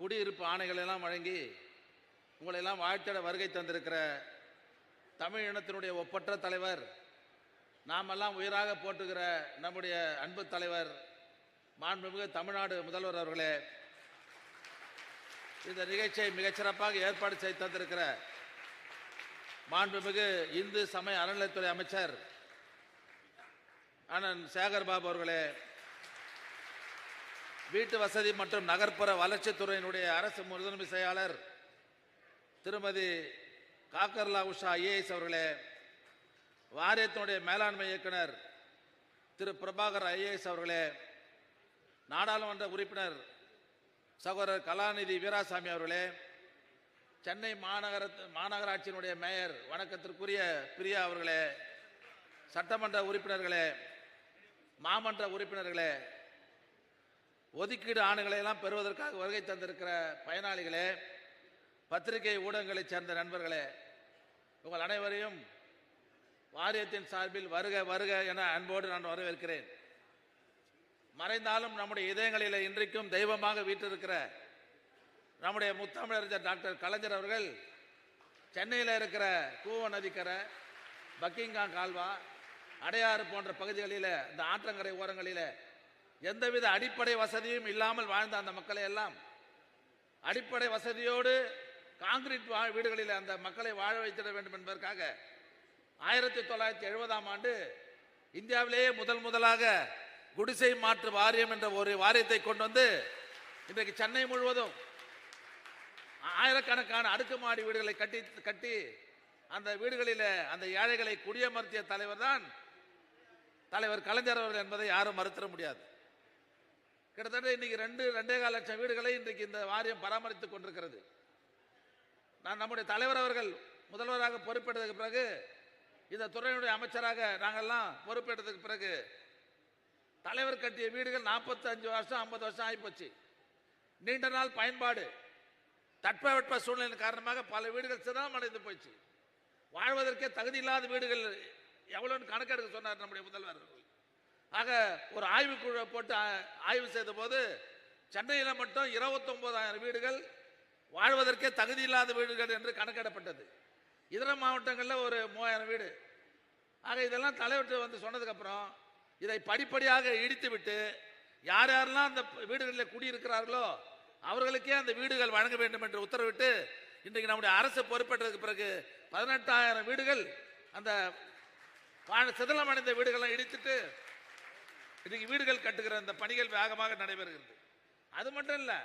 குடியிருப்பு ஆணைகள் எல்லாம் வழங்கி உங்களையெல்லாம் வாழ்த்திட வருகை தந்திருக்கிற தமிழ் இனத்தினுடைய ஒப்பற்ற தலைவர் நாமெல்லாம் உயிராக போட்டுகிற நம்முடைய அன்பு தலைவர் மாண்புமிகு தமிழ்நாடு முதல்வர் அவர்களே இந்த நிகழ்ச்சியை மிகச்சிறப்பாக ஏற்பாடு செய்து தந்திருக்கிற மாண்புமிகு இந்து சமய அறநிலைத்துறை அமைச்சர் அண்ணன் சேகர் பாபு அவர்களே வீட்டு வசதி மற்றும் நகர்ப்புற வளர்ச்சித்துறையினுடைய அரசு முதன்மை செயலாளர் திருமதி காக்கர்லா உஷா ஐஏஎஸ் அவர்களே வாரியத்தினுடைய மேலாண்மை இயக்குனர் திரு பிரபாகர் ஐஏஎஸ் அவர்களே நாடாளுமன்ற உறுப்பினர் சகோதரர் கலாநிதி வீராசாமி அவர்களே சென்னை மாநகர மாநகராட்சியினுடைய மேயர் வணக்கத்திற்குரிய பிரியா அவர்களே சட்டமன்ற உறுப்பினர்களே மாமன்ற உறுப்பினர்களே ஒதுக்கீடு ஆணைகளை எல்லாம் பெறுவதற்காக வருகை தந்திருக்கிற பயனாளிகளே பத்திரிகை ஊடகங்களைச் சேர்ந்த நண்பர்களே உங்கள் அனைவரையும் வாரியத்தின் சார்பில் வருக வருக என அன்போடு நான் வரவேற்கிறேன். மறைந்தாலும் நம்முடைய இதயங்களில் இன்றைக்கும் தெய்வமாக வீற்றிருக்கிற நம்முடைய முத்தமிழறிஞர் டாக்டர் கலைஞர் அவர்கள் சென்னையில் இருக்கிற கூவ நதிக்கரை பக்கிங்காம் கால்வா அடையாறு போன்ற பகுதிகளில் இந்த ஆற்றங்கரை ஓரங்களில் எந்தவித அடிப்படை வசதியும் இல்லாமல் வாழ்ந்த அந்த மக்களை எல்லாம் அடிப்படை வசதியோடு காங்கிரீட் வீடுகளில் அந்த மக்களை வாழ வைத்திட வேண்டும் என்பதற்காக ஆயிரத்தி தொள்ளாயிரத்தி எழுபதாம் ஆண்டு இந்தியாவிலேயே முதல் முதலாக குடிசை மாற்று வாரியம் என்ற ஒரு வாரியத்தை கொண்டு வந்து இன்றைக்கு சென்னை முழுவதும் ஆயிரக்கணக்கான அடுக்குமாடி வீடுகளை கட்டி கட்டி அந்த வீடுகளில் அந்த ஏழைகளை குடியமர்த்திய தலைவர் தான் தலைவர் கலைஞர் அவர்கள் என்பதை யாரும் மறுத்திட முடியாது. கிட்டத்தட்ட இன்னைக்கு ரெண்டு ரெண்டே கால லட்சம் வீடுகளை இன்றைக்கு இந்த வாரியம் பராமரித்துக் கொண்டிருக்கிறது. நான் நம்முடைய தலைவர் அவர்கள் முதல்வராக பொறுப்பேற்றதுக்கு பிறகு இந்த துறையினுடைய அமைச்சராக நாங்கள்லாம் பொறுப்பேற்றதுக்கு பிறகு தலைவர் கட்டிய வீடுகள் 45 வருஷம் ஐம்பது வருஷம் ஆகிப்போச்சு. நீண்ட நாள் பயன்பாடு தட்பவெட்ப சூழ்நிலை காரணமாக பல வீடுகள் சிதறம் அடைந்து போச்சு. வாழ்வதற்கே தகுதி இல்லாத வீடுகள் எவ்வளோன்னு கணக்கெடுக்க சொன்னார் நம்முடைய முதல்வர் அவர்கள். ஆக ஒரு ஆய்வுக்குழு போட்டு ஆ- ஆய்வு செய்த போது சென்னையில் மட்டும் 29000 வீடுகள் வாழ்வதற்கே தகுதி இல்லாத வீடுகள் என்று கணக்கிடப்பட்டது. இதர மாவட்டங்களில் ஒரு மூவாயிரம் வீடு. ஆக இதெல்லாம் தலைவர்கிட்ட வந்து சொன்னதுக்கப்புறம் இதை படிப்படியாக இடித்து விட்டு யார் யாரெல்லாம் அந்த வீடுகளில் குடியிருக்கிறார்களோ அவர்களுக்கே அந்த வீடுகள் வழங்க வேண்டும் என்று உத்தரவிட்டு இன்றைக்கு நம்முடைய அரசு பொறுப்பேற்றதுக்கு பிறகு பதினெட்டாயிரம் வீடுகள் அந்த சிதலமடைந்த சிதிலமடைந்த வீடுகளை இடித்துட்டு இன்னைக்கு வீடுகள் கட்டுகிற இந்த பணிகள் வேகமாக நடைபெறுகிறது. அது மட்டும் இல்லை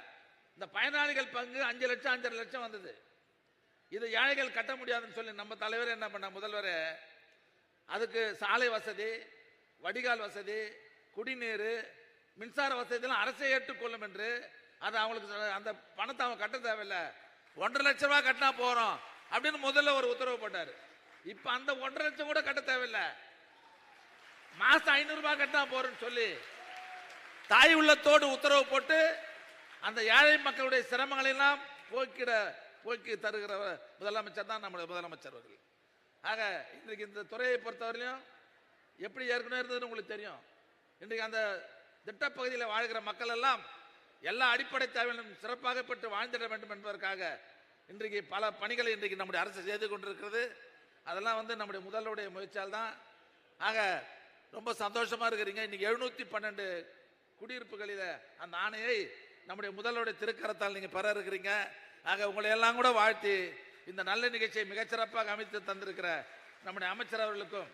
இந்த பயனாளிகள் பங்கு அஞ்சு லட்சம் அஞ்சரை லட்சம் வந்தது. இது ஏழைகள் கட்ட முடியாதுன்னு சொல்லி நம்ம தலைவர் என்ன பண்ண முதல்வர் அதுக்கு சாலை வசதி வடிகால் வசதி குடிநீர் மின்சார வசதியெல்லாம் அரசே ஏற்றுக்கொள்ளும் என்று அது அவங்களுக்கு அந்த பணத்தை அவங்க கட்ட தேவையில்லை. ஒன்றரை லட்சம் ரூபா கட்டினா போகிறோம் அப்படின்னு முதல்ல ஒரு உத்தரவு போட்டார். இப்போ அந்த ஒன்றரை லட்சம் கூட கட்ட தேவையில்லை. மாசம் ஐநூறு ரூபாய் கட்டினா போறேன்னு சொல்லி தாய் உள்ளத்தோடு உத்தரவு போட்டு அந்த ஏழை மக்களுடைய சிரமங்களை எல்லாம் போக்கிட போக்கி தருகிற முதலமைச்சர் தான் நம்முடைய முதலமைச்சர் அவர்கள். ஆக இன்றைக்கு இந்த துறையை பொறுத்தவரையிலும் எப்படி ஏற்கனவே இருந்ததுன்னு உங்களுக்கு தெரியும். இன்றைக்கு அந்த திட்டப்பகுதியில் வாழ்கிற மக்கள் எல்லாம் எல்லா அடிப்படை தேவையிலும் சிறப்பாக பெற்று வாழ்ந்திட வேண்டும் என்பதற்காக இன்றைக்கு பல பணிகளை இன்றைக்கு நம்முடைய அரசு செய்து கொண்டிருக்கிறது. அதெல்லாம் வந்து நம்முடைய முதல்வருடைய முயற்சியால் தான். ஆக ரொம்ப சந்தோஷமா இருக்கிறீங்க. இன்னைக்கு எழுநூத்தி பன்னெண்டு குடியிருப்புகளில் அந்த ஆணையை நம்முடைய முதல்வருடைய திருக்கரத்தால் நீங்க பெற இருக்கிறீங்க ஆக உங்களை எல்லாம் கூட வாழ்த்தி இந்த நல்ல நிகழ்ச்சியை மிகச்சிறப்பாக அமைத்து தந்திருக்கிற நம்முடைய அமைச்சர் அவர்களுக்கும்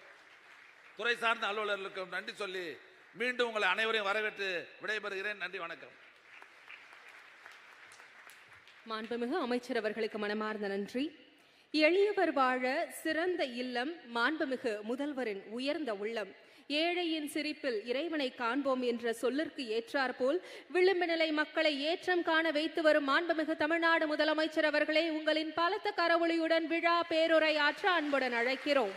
துறை சார்ந்த அலுவலர்களுக்கும் நன்றி சொல்லி மீண்டும் உங்களை அனைவரையும் வரவேற்று விடைபெறுகிறேன். நன்றி வணக்கம். மாண்புமிகு அமைச்சர் அவர்களுக்கு மனமார்ந்த நன்றி. எளியவர் வாழ சிறந்த இல்லம் மாண்புமிகு முதல்வரின் உயர்ந்த உள்ளம். ஏழையின் சிரிப்பில் இறைவனை காண்போம் என்ற சொல்லிற்கு ஏற்றாற்போல் விளிம்பு நிலை மக்களை ஏற்றம் காண வைத்து வரும் மாண்புமிகு தமிழ்நாடு முதலமைச்சர் அவர்களை உங்களின் பலத்த கரவொளியுடன் விழா பேருரை ஆற்ற அன்புடன் அழைக்கிறோம்.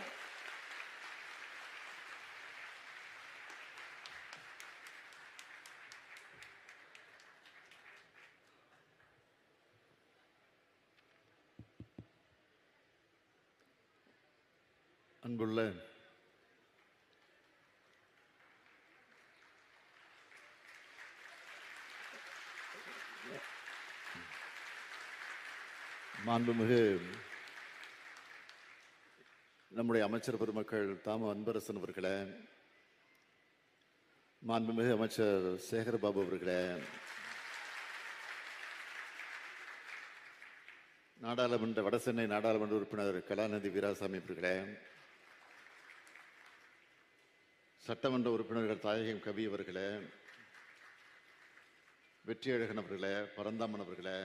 அன்புள்ள மாண்புமிகு நம்முடைய அமைச்சர் பெருமக்கள் தாம அன்பரசன் அவர்களே மாண்புமிகு அமைச்சர் சேகர்பாபு அவர்களே நாடாளுமன்ற வடசென்னை நாடாளுமன்ற உறுப்பினர் கலாநிதி வீராசாமி அவர்களே சட்டமன்ற உறுப்பினர்கள் தாயகம் கவி அவர்களே வெற்றியழகன் அவர்களே பரந்தாமன் அவர்களே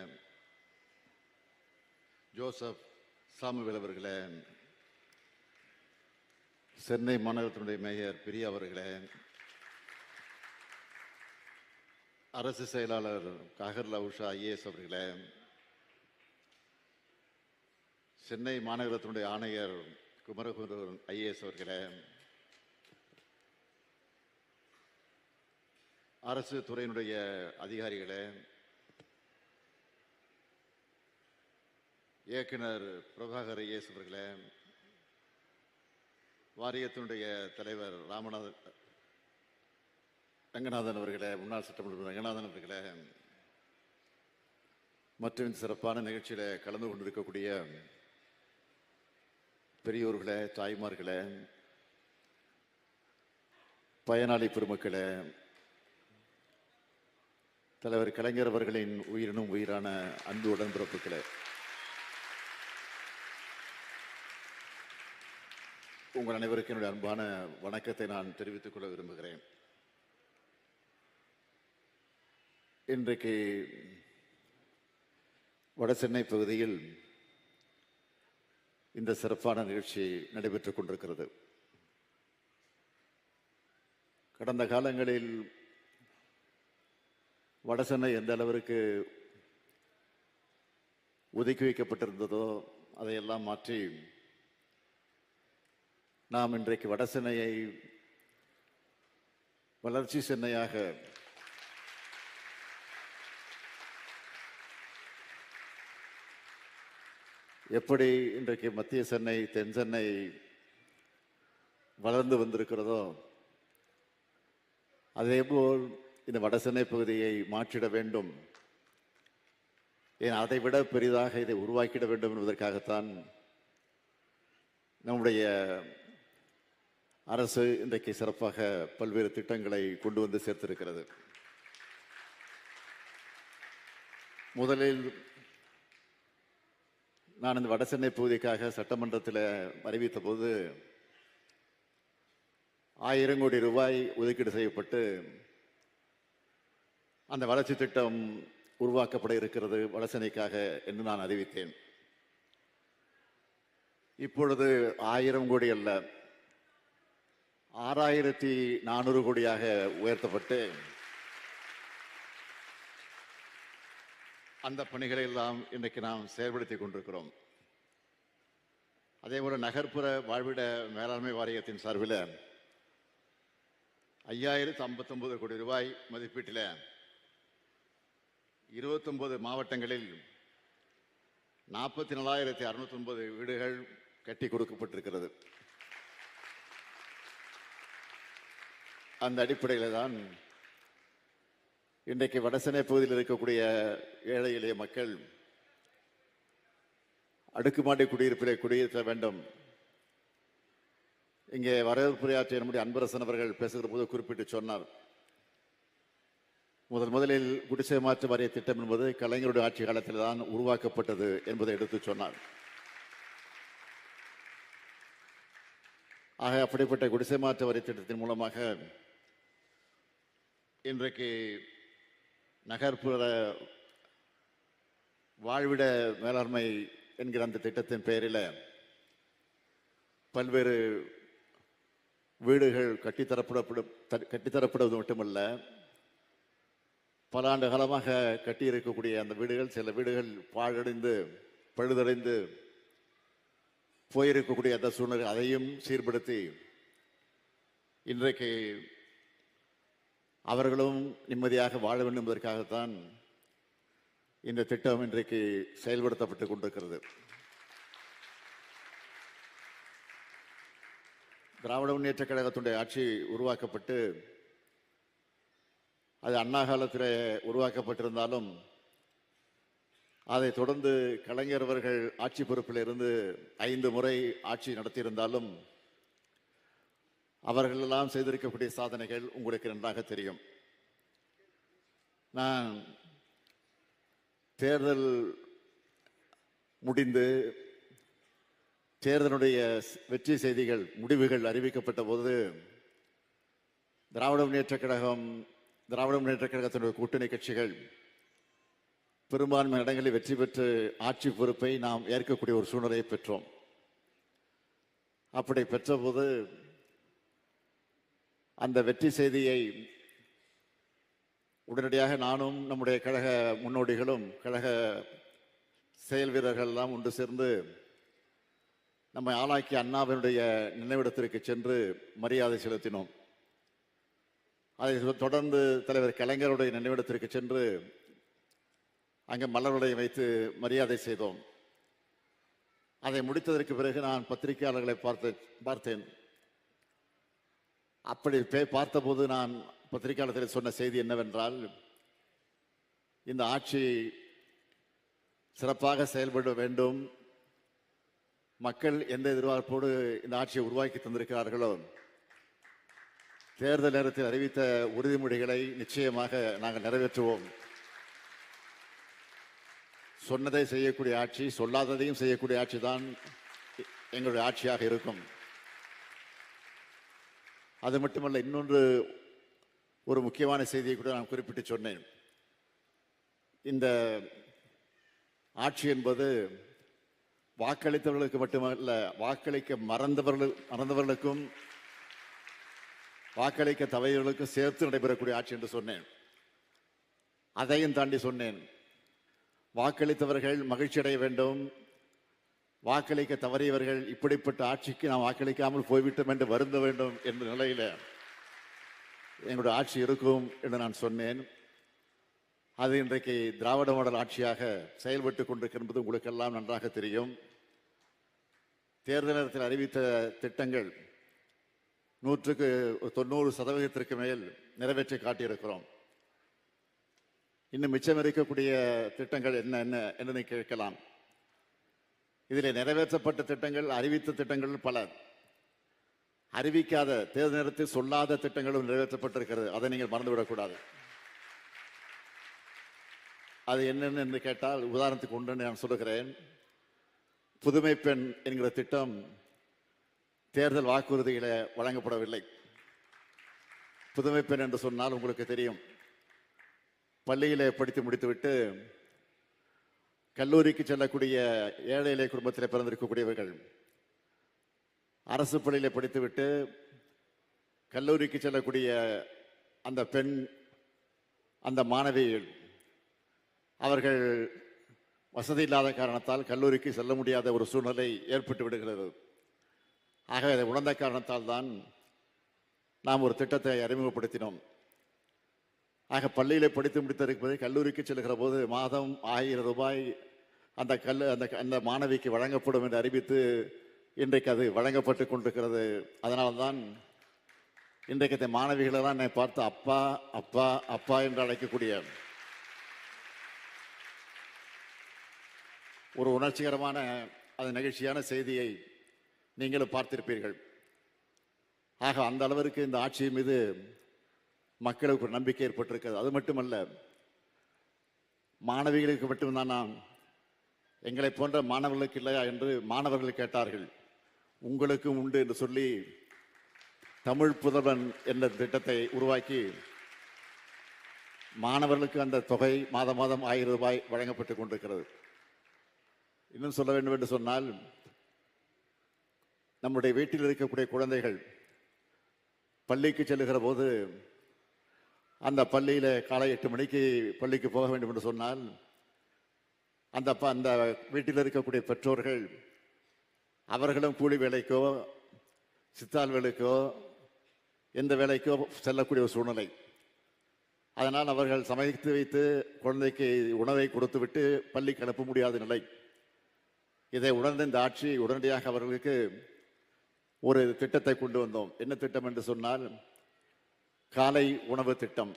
ஜோசப் சாமுவேல் அவர்களே சென்னை மாநகரத்தினுடைய மேயர் பிரியா அவர்களே அரசு செயலாளர் காகர்லா உஷா ஐஏஎஸ் அவர்களே சென்னை மாநகரத்தினுடைய ஆணையர் குமரகுமரன் ஐஏஎஸ் அவர்களே அரசு துறையினுடைய அதிகாரிகளே இயக்குனர் பிரபாகர் ஐஏஎஸ் அவர்களே வாரியத்தினுடைய தலைவர் ராமநாதன் ரங்கநாதன் அவர்களே முன்னாள் சட்டமன்ற ரங்கநாதன் அவர்களே மற்றும் சிறப்பான நிகழ்ச்சியில் கலந்து கொண்டிருக்கக்கூடிய பெரியோர்களே தாய்மார்களே பயனாளி பெருமக்களே தலைவர் கலைஞர் அவர்களின் உயிரினும் உயிரான அன்பு உடன்பிறப்புகளே. உங்கள் அனைவருக்கும் என்னுடைய அன்பான வணக்கத்தை நான் தெரிவித்துக் கொள்ள விரும்புகிறேன். இன்றைக்கு வடசென்னை பகுதியில் இந்த சிறப்பான நிகழ்ச்சி நடைபெற்றுக் கொண்டிருக்கிறது. கடந்த காலங்களில் வடசென்னை எந்த அளவிற்கு ஒதுக்கி வைக்கப்பட்டிருந்ததோ அதையெல்லாம் மாற்றி நாம் இன்றைக்கு வடசென்னையை வளர்ச்சி சென்னையாக எப்படி இன்றைக்கு மத்திய சென்னை தென் சென்னை வளர்ந்து வந்திருக்கிறதோ அதேபோல் இந்த வடசென்னை பகுதியை மாற்றிட வேண்டும். ஏன் அதை விட பெரிதாக இதை உருவாக்கிட வேண்டும் என்பதற்காகத்தான் நம்முடைய அரசு இன்றைக்கு சிறப்பாக பல்வேறு திட்டங்களை கொண்டு வந்து சேர்த்திருக்கிறது. முதலில் நான் இந்த வடசென்னை பகுதிக்காக சட்டமன்றத்தில் அறிவித்த போது ஆயிரம் கோடி ரூபாய் ஒதுக்கீடு செய்யப்பட்டு அந்த வளர்ச்சி திட்டம் உருவாக்கப்பட இருக்கிறது வளர்ச்சனைக்காக என்று நான் அறிவித்தேன். இப்பொழுது ஆயிரம் கோடி அல்ல ஆறாயிரத்தி நானூறு கோடியாக உயர்த்தப்பட்டு அந்த பணிகளை எல்லாம் இன்றைக்கு நாம் செயல்படுத்தி கொண்டிருக்கிறோம். அதே போல் நகர்ப்புற வாழ்விட மேலாண்மை வாரியத்தின் சார்பில் ஐயாயிரத்து ஐம்பத்தொம்பது கோடி ரூபாய் மதிப்பீட்டில் இருபத்தொன்பது மாவட்டங்களில் நாற்பத்தி நாலாயிரத்தி அறுநூத்தி வீடுகள் கட்டி கொடுக்கப்பட்டிருக்கிறது. அந்த அடிப்படையில் தான் இன்றைக்கு வடசென்னை பகுதியில் இருக்கக்கூடிய ஏழை எளிய மக்கள் அடுக்குமாடி குடியிருப்பிலே குடியிருக்க வேண்டும். இங்கே வரவேற்புரையாற்றிய நம்முடைய அன்பரசன் அவர்கள் பேசுகிற போது குறிப்பிட்டு சொன்னார். முதல் முதலில் குடிசை மாற்று வாரிய திட்டம் என்பது கலைஞருடைய ஆட்சி காலத்தில் தான் உருவாக்கப்பட்டது என்பதை எடுத்து சொன்னார். ஆக அப்படிப்பட்ட குடிசை மாற்று வரி திட்டத்தின் மூலமாக இன்றைக்கு நகர்ப்புற வாழ்விட மேலாண்மை என்கிற அந்த திட்டத்தின் பெயரில் பல்வேறு வீடுகள் கட்டித்தரப்படப்படும் கட்டித்தரப்படுவது மட்டுமல்ல பல ஆண்டு காலமாக கட்டியிருக்கக்கூடிய அந்த வீடுகள் சில வீடுகள் பாழடைந்து பழுதடைந்து போயிருக்கக்கூடிய அந்த சூழ்நிலை அதையும் சீர்படுத்தி இன்றைக்கு அவர்களும் நிம்மதியாக வாழ வேண்டும் என்பதற்காகத்தான் இந்த திட்டம் இன்றைக்கு செயல்படுத்தப்பட்டு கொண்டிருக்கிறது. திராவிட முன்னேற்ற கழகத்துடைய ஆட்சி உருவாக்கப்பட்டு அது அண்ணா காலத்தில் உருவாக்கப்பட்டிருந்தாலும் அதைத் தொடர்ந்து கலைஞர் அவர்கள் ஆட்சி பொறுப்பில் இருந்து ஐந்து முறை ஆட்சி நடத்தியிருந்தாலும் அவர்களெல்லாம் செய்திருக்கக்கூடிய சாதனைகள் உங்களுக்கு நன்றாக தெரியும். நான் தேர்தல் முடிந்து தேர்தலுடைய வெற்றி செய்திகள் முடிவுகள் அறிவிக்கப்பட்ட போது திராவிட முன்னேற்ற கழகம் திராவிட முன்னேற்ற கழகத்தினுடைய கூட்டணி கட்சிகள் பெரும்பான்மை இடங்களில் வெற்றி பெற்று ஆட்சி பொறுப்பை நாம் ஏற்கக்கூடிய ஒரு சூழ்நிலையை பெற்றோம். அப்படி பெற்றபோது அந்த வெற்றி செய்தியை உடனடியாக நானும் நம்முடைய கழக முன்னோடிகளும் கழக செயல் வீரர்கள் எல்லாம் ஒன்று சேர்ந்து நம்மை ஆளாக்கிய அண்ணாவினுடைய நினைவிடத்திற்கு சென்று மரியாதை செலுத்தினோம். அதை தொடர்ந்து தலைவர் கலைஞருடைய நினைவிடத்திற்கு சென்று அங்கே மலர்களை வைத்து மரியாதை செய்தோம். அதை முடித்ததற்கு பிறகு நான் பத்திரிகையாளர்களை பார்த்து பார்த்தேன். அப்படி பே- பார்த்தபோது நான் பத்திரிகையாளர்கள் சொன்ன செய்தி என்னவென்றால் இந்த ஆட்சி சிறப்பாக செயல்பட வேண்டும். மக்கள் எந்த எதிர்பார்ப்போடு இந்த ஆட்சியை உருவாக்கி தந்திருக்கிறார்களோ தேர்தல் நேரத்தில் அறிவித்த உறுதிமொழிகளை நிச்சயமாக நாங்கள் நிறைவேற்றுவோம். சொன்னதை செய்யக்கூடிய ஆட்சி சொல்லாததையும் செய்யக்கூடிய ஆட்சி தான் எங்களுடைய ஆட்சியாக இருக்கும். அது மட்டுமல்ல இன்னொன்று ஒரு முக்கியமான செய்தியை கூட நான் குறிப்பிட்டு சொன்னேன். இந்த ஆட்சி என்பது வாக்களித்தவர்களுக்கு மட்டுமல்ல வாக்களிக்க மறந்தவர்கள் மறந்தவர்களுக்கும் வாக்களிக்க தவறியவர்களுக்கும் சேர்த்து நடைபெறக்கூடிய ஆட்சி என்று சொன்னேன். அதையும் தாண்டி சொன்னேன். வாக்களித்தவர்கள் மகிழ்ச்சி அடைய வேண்டும். வாக்களிக்க தவறியவர்கள் இப்படிப்பட்ட ஆட்சிக்கு நாம் வாக்களிக்காமல் போய்விட்டோம் என்று வருந்த வேண்டும் என்ற நிலையில் எங்களுடைய ஆட்சி இருக்கும் என்று நான் சொன்னேன். அது இன்றைக்கு திராவிட மாடல் ஆட்சியாக செயல்பட்டு கொண்டிருக்கிறது உங்களுக்கெல்லாம் நன்றாக தெரியும். தேர்தல் நேரத்தில் அறிவித்த திட்டங்கள் நூற்றுக்கு தொண்ணூறு சதவீதத்திற்கு மேல் நிறைவேற்றி காட்டியிருக்கிறோம். இன்னும் மிச்சம் இருக்கக்கூடிய திட்டங்கள் என்ன என்ன என்று நீ கேட்கலாம். இதில் நிறைவேற்றப்பட்ட திட்டங்கள் அறிவித்த திட்டங்கள் பல. அறிவிக்காத தேர்தல் நேரத்தில் சொல்லாத திட்டங்களும் நிறைவேற்றப்பட்டிருக்கிறது. அதை நீங்கள் மறந்துவிடக்கூடாது. அது என்னென்னு என்று கேட்டால் உதாரணத்துக்கு ஒன்று நான் சொல்லுகிறேன். புதுமை பெண் என்கிற திட்டம் தேர்தல் வாக்குறுதிகளை வழங்கப்படவில்லை. புதுமை பெண் என்று சொன்னால் உங்களுக்கு தெரியும். பள்ளியில் படித்து முடித்துவிட்டு கல்லூரிக்கு செல்லக்கூடிய ஏழை இலை குடும்பத்தில் பிறந்திருக்கக்கூடியவர்கள் அரசு பள்ளியில் படித்துவிட்டு கல்லூரிக்கு செல்லக்கூடிய அந்த பெண் அந்த மாணவிகள் அவர்கள் வசதி இல்லாத காரணத்தால் கல்லூரிக்கு செல்ல முடியாத ஒரு சூழ்நிலை ஏற்பட்டு விடுகிறது. ஆக அதை உணர்ந்த காரணத்தால் தான் நாம் ஒரு திட்டத்தை அறிமுகப்படுத்தினோம். ஆக பள்ளியில் படித்து முடித்திருப்பது கல்லூரிக்கு செல்கிற போது மாதம் ஆயிரம் ரூபாய் அந்த கல் அந்த அந்த மாணவிக்கு வழங்கப்படும் என்று அறிவித்து இன்றைக்கு அது வழங்கப்பட்டு கொண்டிருக்கிறது. அதனால்தான் இன்றைக்கு இந்த மாணவிகளெல்லாம் என்னை பார்த்து அப்பா அப்பா அப்பா என்று அழைக்கக்கூடிய ஒரு உணர்ச்சிகரமான அது நிகழ்ச்சியான செய்தியை நீங்களும் பார்த்திருப்பீர்கள். ஆக அந்த அளவிற்கு இந்த ஆட்சி மீது மக்களுக்கு ஒரு நம்பிக்கை ஏற்பட்டிருக்கிறது. அது மட்டுமல்ல மாணவிகளுக்கு மட்டும்தான் நான் எங்களை போன்ற மாணவர்களுக்கு இல்லையா என்று மாணவர்கள் கேட்டார்கள். உங்களுக்கும் உண்டு என்று சொல்லி தமிழ் புதல்வன் என்ற திட்டத்தை உருவாக்கி மாணவர்களுக்கு அந்த தொகை மாதம் மாதம் ஆயிரம் ரூபாய் வழங்கப்பட்டு கொண்டிருக்கிறது. இன்னும் சொல்ல வேண்டும் என்று சொன்னால் நம்முடைய வீட்டில் இருக்கக்கூடிய குழந்தைகள் பள்ளிக்கு செல்லுகிற போது அந்த பள்ளியில் காலை எட்டு மணிக்கு பள்ளிக்கு போக வேண்டும் என்று சொன்னால் அந்த ப- அந்த வீட்டில் இருக்கக்கூடிய பெற்றோர்கள் அவர்களும் கூலி வேலைக்கோ சித்தாள் வேலைக்கோ எந்த வேலைக்கோ செல்லக்கூடிய ஒரு சூழ்நிலை. அதனால் அவர்கள் சமைத்து வைத்து குழந்தைக்கு உணவை கொடுத்துவிட்டு பள்ளிக்கு அனுப்ப முடியாத நிலை. இதை உணர்ந்த இந்த ஆட்சி உடனடியாக அவர்களுக்கு ஒரு திட்டத்தை கொண்டு வந்தோம். என்ன திட்டம் என்று சொன்னால் காலை உணவு திட்டம்.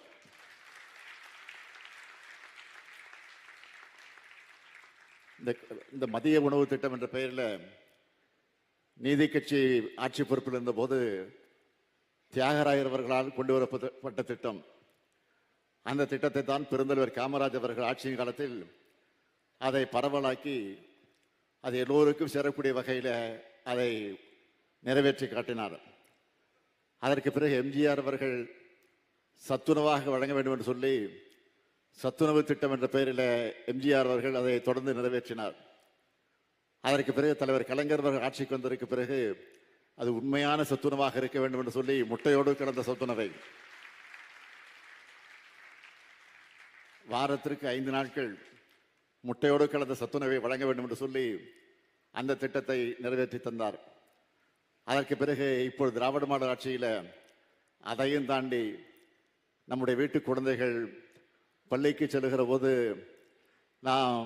இந்த இந்த மதிய உணவு திட்டம் என்ற பெயரில் நீதி கட்சி ஆட்சி பொறுப்பில் இருந்தபோது தியாகராயர் அவர்களால் கொண்டு வரப்பட்ட திட்டம். அந்த திட்டத்தை தான் பெருந்தலைவர் காமராஜ் அவர்கள் ஆட்சியின் காலத்தில் அதை பரவலாக்கி அது எல்லோருக்கும் சேரக்கூடிய வகையில் அதை நிறைவேற்றி காட்டினார். அதற்கு பிறகு எம்ஜிஆர் அவர்கள் சத்துணவாக வழங்க வேண்டும் என்று சொல்லி சத்துணவு திட்டம் என்ற பெயரில் எம்ஜிஆர் அவர்கள் அதை தொடர்ந்து நிறைவேற்றினார். அதற்கு பிறகு தலைவர் கலைஞர் அவர்கள் ஆட்சிக்கு வந்ததற்கு பிறகு அது உண்மையான சத்துணவாக இருக்க வேண்டும் என்று சொல்லி முட்டையோடு கலந்த சத்துணவை. வாரத்திற்கு ஐந்து நாட்கள் முட்டையோடு கலந்த சத்துணவை வழங்க வேண்டும் என்று சொல்லி அந்த திட்டத்தை நிறைவேற்றி தந்தார். அதற்கு பிறகு இப்போது திராவிட மாடல் ஆட்சியில் அதையும் தாண்டி நம்முடைய வீட்டு குழந்தைகள் பள்ளிக்கு செல்லுகிற போது நாம்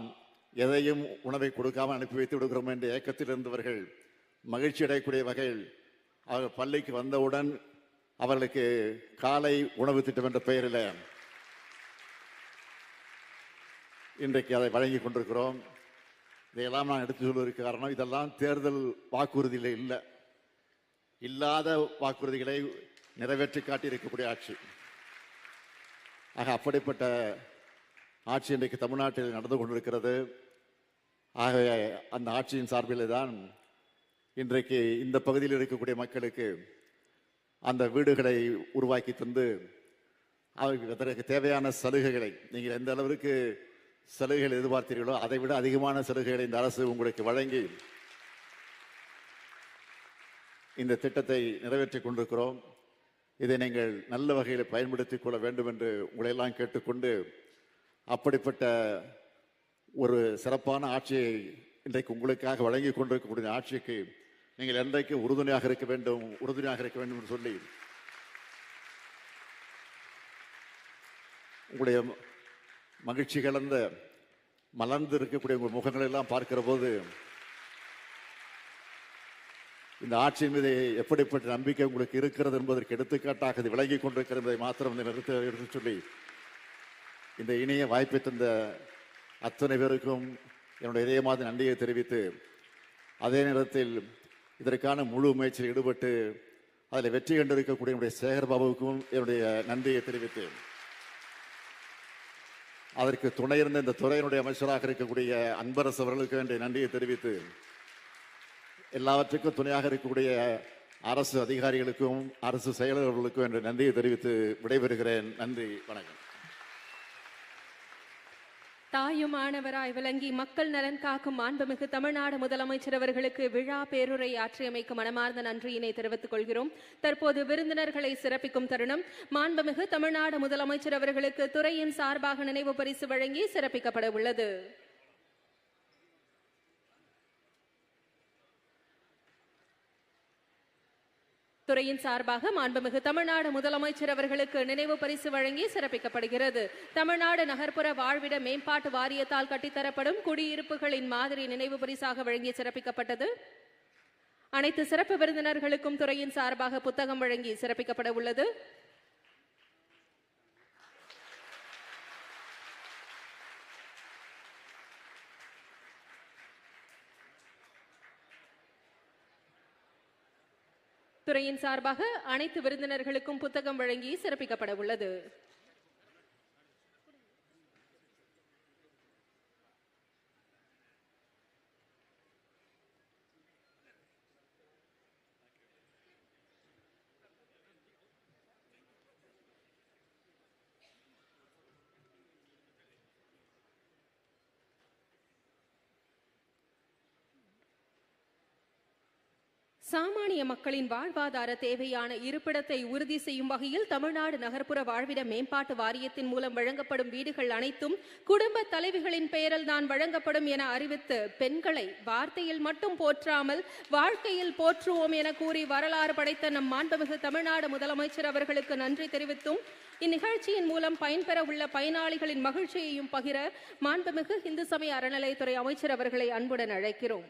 எதையும் உணவை கொடுக்காமல் அனுப்பி வைத்து விடுகிறோம் என்ற ஏக்கத்தில் இருந்தவர்கள் மகிழ்ச்சி அடையக்கூடிய வகையில் அவர்கள் பள்ளிக்கு வந்தவுடன் அவர்களுக்கு காலை உணவு திட்டம் என்ற பெயரில் இன்றைக்கு அதை வழங்கி கொண்டிருக்கிறோம். இதையெல்லாம் நான் எடுத்து சொல்வதற்கு காரணம் இதெல்லாம் தேர்தல் வாக்குறுதியில் இல்லை. இல்லாத வாக்குறுதிகளை நிறைவேற்றி காட்டியிருக்கக்கூடிய ஆட்சி. ஆக அப்படிப்பட்ட ஆட்சி இன்றைக்கு தமிழ்நாட்டில் நடந்து கொண்டிருக்கிறது. ஆக அந்த ஆட்சியின் சார்பில் தான் இன்றைக்கு இந்த பகுதியில் இருக்கக்கூடிய மக்களுக்கு அந்த வீடுகளை உருவாக்கி தந்து அவருக்கு அதற்கு தேவையான சலுகைகளை நீங்கள் எந்த அளவிற்கு சலுகைகள் எதிர்பார்த்தீர்களோ அதை விட அதிகமான சலுகைகளை இந்த அரசு உங்களுக்கு வழங்கி இந்த திட்டத்தை நிறைவேற்றி கொண்டிருக்கிறோம். இதை நீங்கள் நல்ல வகையில் பயன்படுத்திக் கொள்ள வேண்டும் என்று உங்களையெல்லாம் கேட்டுக்கொண்டு அப்படிப்பட்ட ஒரு சிறப்பான ஆட்சியை இன்றைக்கு உங்களுக்காக வழங்கி கொண்டிருக்கக்கூடிய ஆட்சிக்கு நீங்கள் என்றைக்கு உறுதுணையாக இருக்க வேண்டும் உறுதுணையாக இருக்க வேண்டும் என்று சொல்லி உங்களுடைய மகிழ்ச்சி கலந்த மலர்ந்து இருக்கக்கூடிய உங்கள் முகங்களெல்லாம் பார்க்கிற போது இந்த ஆட்சியின் மீது எப்படிப்பட்ட நம்பிக்கை உங்களுக்கு இருக்கிறது என்பதற்கு எடுத்துக்காட்டாக இது விளங்கி கொண்டிருக்கிறது மாத்திரம் இந்த நிறுத்த எடுத்து சொல்லி இந்த இணைய வாய்ப்பை தந்த அத்தனை பேருக்கும் என்னுடைய இதயமாத நன்றியை தெரிவித்து அதே நேரத்தில் இதற்கான முழு முயற்சியில் ஈடுபட்டு அதில் வெற்றி கண்டிருக்கக்கூடிய என்னுடைய சேகர் பாபுவுக்கும் என்னுடைய நன்றியை தெரிவித்து அதற்கு துணை இருந்த இந்த துறையினுடைய அமைச்சராக இருக்கக்கூடிய அன்பரசு அவர்களுக்கு என்னுடைய நன்றியை தெரிவித்து எல்லாவற்றுக்கும் துணையாக இருக்கக்கூடிய அரசு அதிகாரிகளுக்கும் அரசு செயலர்களுக்கும் என்ற நன்றியை தெரிவித்து விடைபெறுகிறேன். நன்றி வணக்கம். தாயுமானவராய் விளங்கி மக்கள் நலன் காக்கும் மாண்புமிகு தமிழ்நாடு முதலமைச்சர் அவர்களுக்கு விழா பேருரை ஆற்றியமைக்கு மனமார்ந்த நன்றியினை தெரிவித்துக் கொள்கிறோம். தற்போது விருந்தினர்களை சிறப்பிக்கும் தருணம் மாண்புமிகு தமிழ்நாடு முதலமைச்சர் அவர்களுக்கு துறையின் சார்பாக நினைவு பரிசு வழங்கி சிறப்பிக்கப்பட உள்ளது. துறையின் சார்பாக மாண்புமிகு தமிழ்நாடு முதலமைச்சர் அவர்களுக்கு நினைவு பரிசு வழங்கி சிறப்பிக்கப்படுகிறது. தமிழ்நாடு நகர்ப்புற வாழ்விட மேம்பாட்டு வாரியத்தால் கட்டித்தரப்படும் குடியிருப்புகளின் மாதிரி நினைவு பரிசாக வழங்கி சிறப்பிக்கப்பட்டது. அனைத்து சிறப்பு விருந்தினர்களுக்கும் துறையின் சார்பாக புத்தகம் வழங்கி சிறப்பிக்கப்பட உள்ளது. துறையின் சார்பாக அனைத்து விருந்தினர்களுக்கும் புத்தகம் வழங்கி சிறப்பிக்கப்பட உள்ளது. சாமானிய மக்களின் வாழ்வாதார தேவையான இருப்பிடத்தை உறுதி செய்யும் வகையில் தமிழ்நாடு நகர்ப்புற வாழ்விட மேம்பாட்டு வாரியத்தின் மூலம் வழங்கப்படும் வீடுகள் அனைத்தும் குடும்ப தலைவிகளின் பெயரில் தான் வழங்கப்படும் என அறிவித்து பெண்களை வார்த்தையில் மட்டும் போற்றாமல் வாழ்க்கையில் போற்றுவோம் என கூறி வரலாறு படைத்த நம் மாண்புமிகு தமிழ்நாடு முதலமைச்சர் அவர்களுக்கு நன்றி தெரிவித்தும் இந்நிகழ்ச்சியின் மூலம் பயன்பெற உள்ள பயனாளிகளின் மகிழ்ச்சியையும் பகிர மாண்புமிகு இந்து சமய அறநிலையத்துறை அமைச்சர் அவர்களை அன்புடன் அழைக்கிறோம்.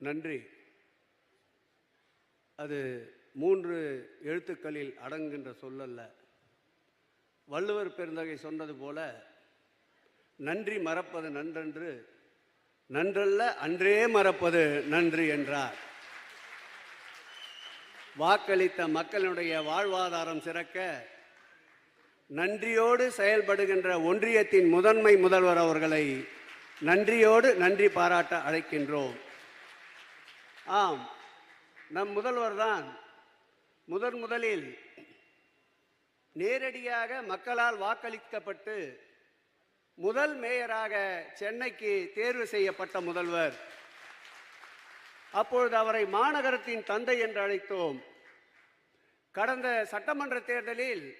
நன்றி. அது மூன்று எழுத்துக்களில் அடங்குகின்ற சொல்லல்ல. வள்ளுவர் பெருந்தகை சொன்னது போல நன்றி மறப்பது நன்றன்று நன்றல்ல அன்றே மறப்பது நன்று என்றார். வாக்களித்த மக்களுடைய வாழ்வாதாரம் சிறக்க நன்றியோடு செயல்படுகின்ற ஒன்றியத்தின் முதன்மை முதல்வர் அவர்களை நன்றியோடு நன்றி பாராட்ட அழைக்கின்றோம். ஆம். நம் முதல்வர் தான் முதன் முதலில் நேரடியாக மக்களால் வாக்களிக்கப்பட்டு முதல் மேயராக சென்னைக்கு தேர்வு செய்யப்பட்ட முதல்வர். அப்பொழுது அவரை மாநகரத்தின் தந்தை என்று அழைத்தோம். கடந்த சட்டமன்ற தேர்தலில்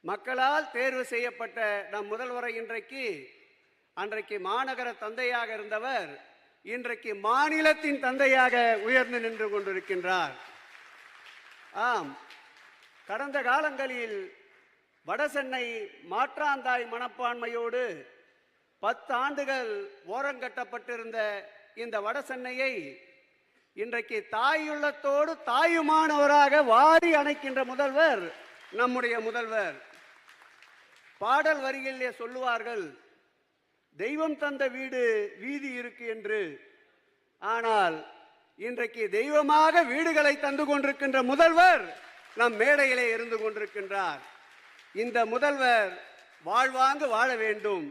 மக்களால் தேர்வு செய்யப்பட்ட நம் முதல்வரை இன்றைக்கு அன்றைக்கு மாநகர தந்தையாக இருந்தவர் இன்றைக்கு மாநிலத்தின் தந்தையாக உயர்ந்து நின்று கொண்டிருக்கின்றார். ஆம் கடந்த காலங்களில் வடசென்னை மாற்றாந்தாய் மனப்பான்மையோடு பத்தாண்டுகள் ஓரங்கட்டப்பட்டிருந்த இந்த வடசென்னையை இன்றைக்கு தாயுள்ளத்தோடு தாயுமானவராக வாரி அணைக்கின்ற முதல்வர் நம்முடைய முதல்வர். பாடல் வரிகளிலே சொல்லுவார்கள் தெய்வம் தந்த வீடு வீதி இருக்கு என்று. ஆனால் இன்றைக்கு தெய்வமாக வீடுகளை தந்து கொண்டிருக்கின்ற முதல்வர் நம் மேடையிலே இருந்து கொண்டிருக்கின்றார். இந்த முதல்வர் வாழ்வாங்கு வாழ வேண்டும்.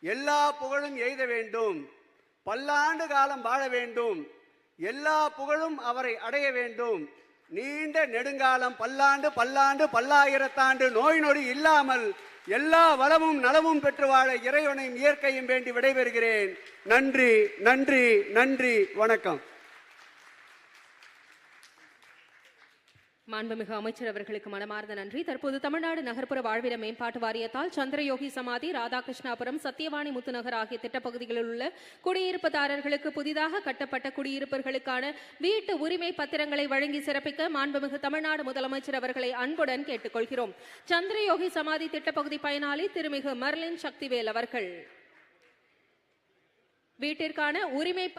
எல்லா புகழும் எய்த வேண்டும். பல்லாண்டு காலம் வாழ வேண்டும். எல்லா புகழும் அவரை அடைய வேண்டும். நீண்ட நெடுங்காலம் பல்லாண்டு பல்லாண்டு பல்லாயிரத்தாண்டு நோய் நொடி இல்லாமல் எல்லா வளமும் நலமும் பெற்று வாழ இறைவனையும் இயற்கையும் வேண்டி விடைபெறுகிறேன். நன்றி நன்றி நன்றி வணக்கம். மாண்புமிகு அமைச்சர் அவர்களுக்கு மனமார்ந்த நன்றி. தற்போது தமிழ்நாடு நகர்ப்புற வாழ்விட மேம்பாட்டு வாரியத்தால் சந்திரயோகி சமாதி ராதாகிருஷ்ணாபுரம் சத்தியவாணி முத்துநகர் ஆகிய திட்டப்பகுதிகளில் உள்ள குடியிருப்புதாரர்களுக்கு புதிதாக கட்டப்பட்ட குடியிருப்புகளுக்கான வீட்டு உரிமை பத்திரங்களை வழங்கி சிறப்பிக்க மாண்புமிகு தமிழ்நாடு முதலமைச்சர் அவர்களை அன்புடன் கேட்டுக்கொள்கிறோம். சந்திரயோகி சமாதி திட்டப்பகுதி பயனாளி திருமிகு மர்லின் சக்திவேல் அவர்கள். வீட்டிற்கான உரிமை